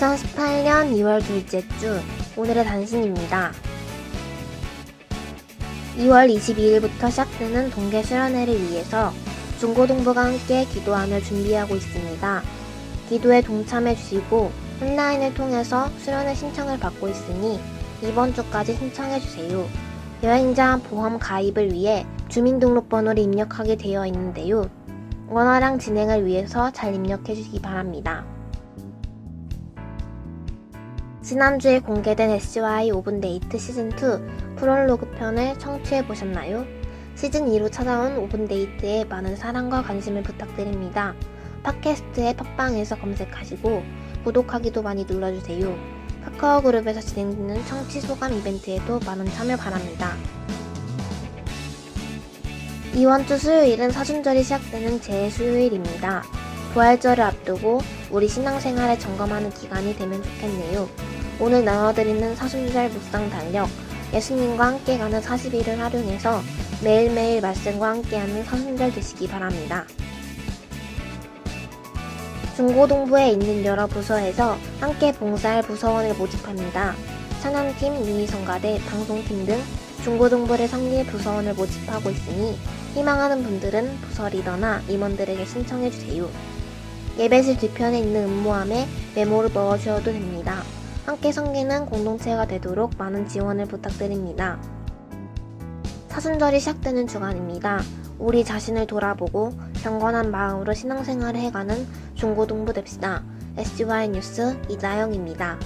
2018년 2월 둘째 주 오늘의 단신입니다. 2월 22일부터 시작되는 동계 수련회를 위해서 중고동부가 함께 기도하며 준비하고 있습니다. 기도에 동참해 주시고 온라인을 통해서 수련회 신청을 받고 있으니 이번 주까지 신청해 주세요. 여행자 보험 가입을 위해 주민등록번호를 입력하게 되어 있는데요. 원활한 진행을 위해서 잘 입력해 주시기 바랍니다. 지난주에 공개된 SY 5분 데이트 시즌2 프롤로그 편을 청취해 보셨나요? 시즌2로 찾아온 5분 데이트에 많은 사랑과 관심을 부탁드립니다. 팟캐스트의 팟빵에서 검색하시고 구독하기도 많이 눌러주세요. 카카오 그룹에서 진행되는 청취 소감 이벤트에도 많은 참여 바랍니다. 이번 주 수요일은 사순절이 시작되는 제 수요일입니다. 부활절을 앞두고 우리 신앙생활을 점검하는 기간이 되면 좋겠네요. 오늘 나눠드리는 사순절 묵상 달력, 예수님과 함께 가는 40일을 활용해서 매일매일 말씀과 함께하는 사순절 되시기 바랍니다. 중고동부에 있는 여러 부서에서 함께 봉사할 부서원을 모집합니다. 찬양팀, 유니성가대, 방송팀 등 중고동부를 상리해 부서원을 모집하고 있으니 희망하는 분들은 부서 리더나 임원들에게 신청해주세요. 예배실 뒤편에 있는 음모함에 메모를 넣어주셔도 됩니다. 함께 섬기는 공동체가 되도록 많은 지원을 부탁드립니다. 사순절이 시작되는 주간입니다. 우리 자신을 돌아보고 경건한 마음으로 신앙생활을 해가는 중고동부 됩시다. SY 뉴스 이다영입니다.